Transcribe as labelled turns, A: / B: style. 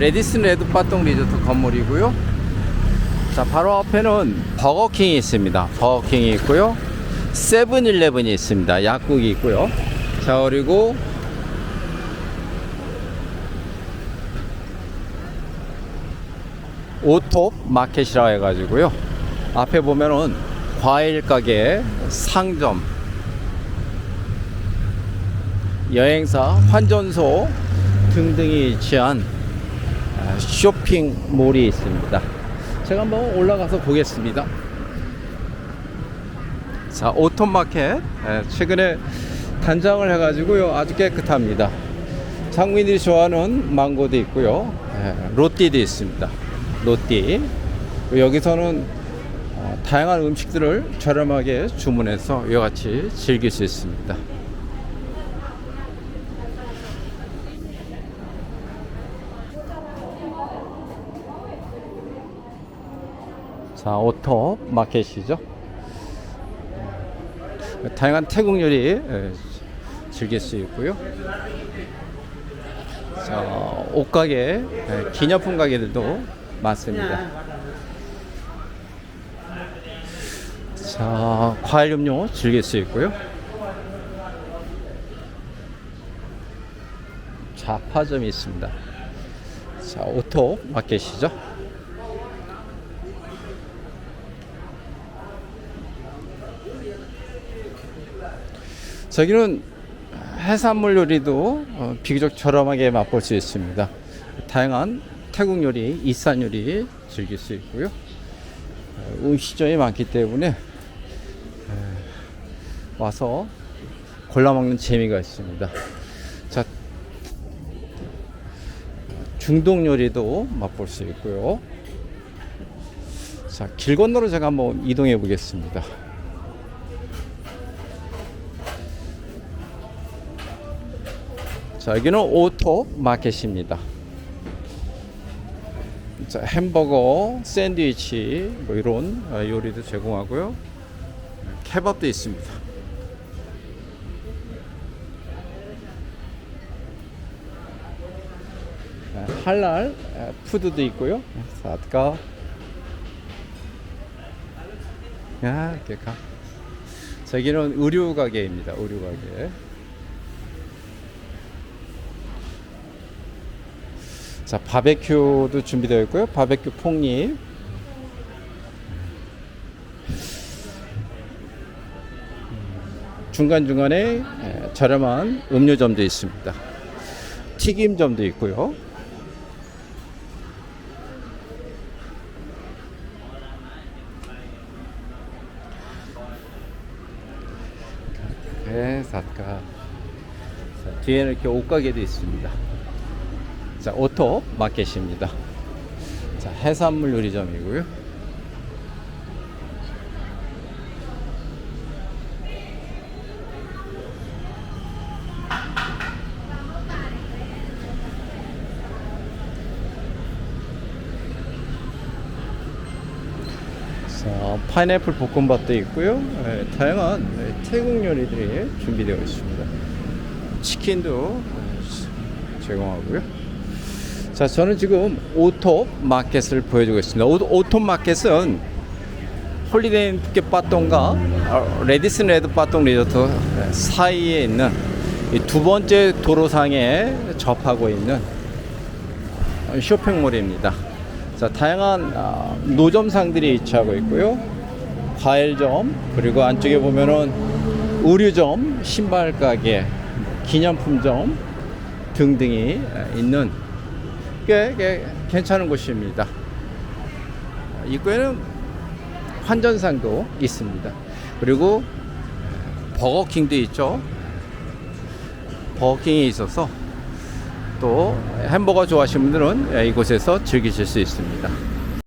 A: 레디슨 레드 빠똥 리조트 건물이고요. 자, 바로 앞에는 버거킹이 있습니다. 버거킹이 있고요. 세븐일레븐이 있습니다. 약국이 있고요. 자, 그리고 오톱 마켓이라 해가지고요. 앞에 보면은 과일 가게, 상점, 여행사, 환전소 등등이 위치한 아, 쇼핑몰이 있습니다. 제가 한번 올라가서 보겠습니다. 자, 오토마켓 예, 최근에 단장을 해가지고요 아주 깨끗합니다. 장민들이 좋아하는 망고도 있고요, 예, 로띠도 있습니다. 로띠 여기서는 어, 다양한 음식들을 저렴하게 주문해서 이와 같이 즐길 수 있습니다. 자, 오토 마켓이죠. 다양한 태국 요리 예, 즐길 수 있고요. 자, 옷가게, 예, 기념품 가게들도 많습니다. 자, 과일 음료 즐길 수 있고요. 자파점이 있습니다. 자, 오토 마켓이죠. 저기는 해산물 요리도 어, 비교적 저렴하게 맛볼 수 있습니다. 다양한 태국 요리, 이산 요리 즐길 수 있고요. 어, 음식점이 많기 때문에 에, 와서 골라 먹는 재미가 있습니다. 자, 중동 요리도 맛볼 수 있고요. 자, 길 건너로 제가 한번 이동해 보겠습니다. 자, 여기는 오토 마켓입니다. 자, 햄버거, 샌드위치, 뭐 이런 어, 요리도 제공하고요. 케밥도 있습니다. 아, 할랄 아, 푸드도 있고요. 사드가 야, 이렇게 가. 저기는 의류 가게입니다. 의류 가게. 자, 바베큐도 준비되어 있고요. 바베큐 폭립. 중간중간에 에, 저렴한 음료점도 있습니다. 튀김점도 있고요. 네. 자, 뒤에는 이렇게 옷가게도 있습니다. 자, 오토 마켓입니다. 자, 해산물 요리점이고요. 자, 파인애플 볶음밥도 있고요. 예, 다양한 예, 태국 요리들이 준비되어 있습니다. 치킨도 예, 제공하고요. 자, 저는 지금 오토 마켓을 보여주고 있습니다. 오, 오토 마켓은 홀리데이 푸켓 빠똥과 어, 레디슨 레드 빠똥 리조트 사이에 있는 이두 번째 도로상에 접하고 있는 쇼핑몰입니다. 자, 다양한 아, 노점상들이 위치하고 있고요. 과일점, 그리고 안쪽에 보면은 의류점, 신발 가게, 기념품점 등등이 있는 꽤, 꽤 괜찮은 곳입니다. 입구에는 환전상도 있습니다. 그리고 버거킹도 있죠. 버거킹이 있어서 또 햄버거 좋아하시는 분들은 이곳에서 즐기실 수 있습니다.